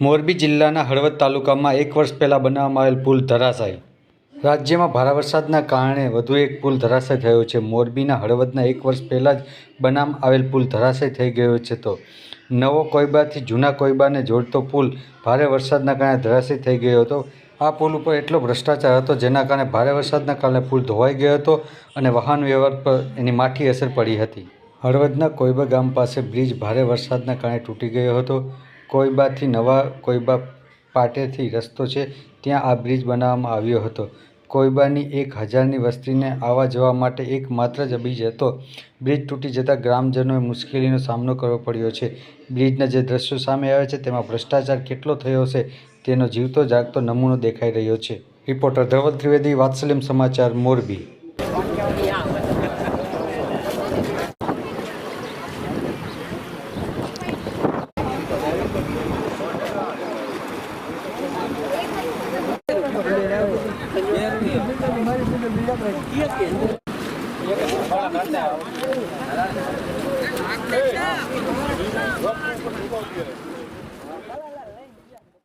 મોરબી જિલ્લાના હળવદ તાલુકામાં એક વર્ષ પહેલાં બનાવવામાં આવેલ પુલ ધરાશાય. રાજ્યમાં ભારે વરસાદના કારણે વધુ એક પુલ ધરાશય થયો છે. મોરબીના હળવદના એક વર્ષ પહેલાં જ બનામ આવેલ પુલ ધરાશય થઈ ગયો છે તો નવો કોઈબાથી જૂના કોઈબાને જોડતો પુલ ભારે વરસાદના કારણે ધરાશાય થઈ ગયો હતો. આ પુલ ઉપર એટલો ભ્રષ્ટાચાર હતો જેના કારણે ભારે વરસાદના કારણે પુલ ધોવાઈ ગયો હતો અને વાહન વ્યવહાર પર એની માઠી અસર પડી હતી. હળવદના કોઈબા ગામ પાસે બ્રિજ ભારે વરસાદના કારણે તૂટી ગયો હતો. કોયબાથી નવા કોઈબા પાટેથી રસ્તો છે, ત્યાં આ બ્રિજ બનાવવામાં આવ્યો હતો. કોઈબાની એક હજારની વસ્તીને આવવા જવા માટે એકમાત્ર જ બ્રિજ હતો બ્રિજ તૂટી જતાં ગ્રામજનોએ મુશ્કેલીનો સામનો કરવો પડ્યો છે. બ્રિજના જે દ્રશ્યો સામે આવે છે, તેમાં ભ્રષ્ટાચાર કેટલો થયો છે તેનો જીવતો જાગતો નમૂનો દેખાઈ રહ્યો છે. રિપોર્ટર ધવલ ત્રિવેદી, વાત્સલ્યમ સમાચાર, મોરબી. Thank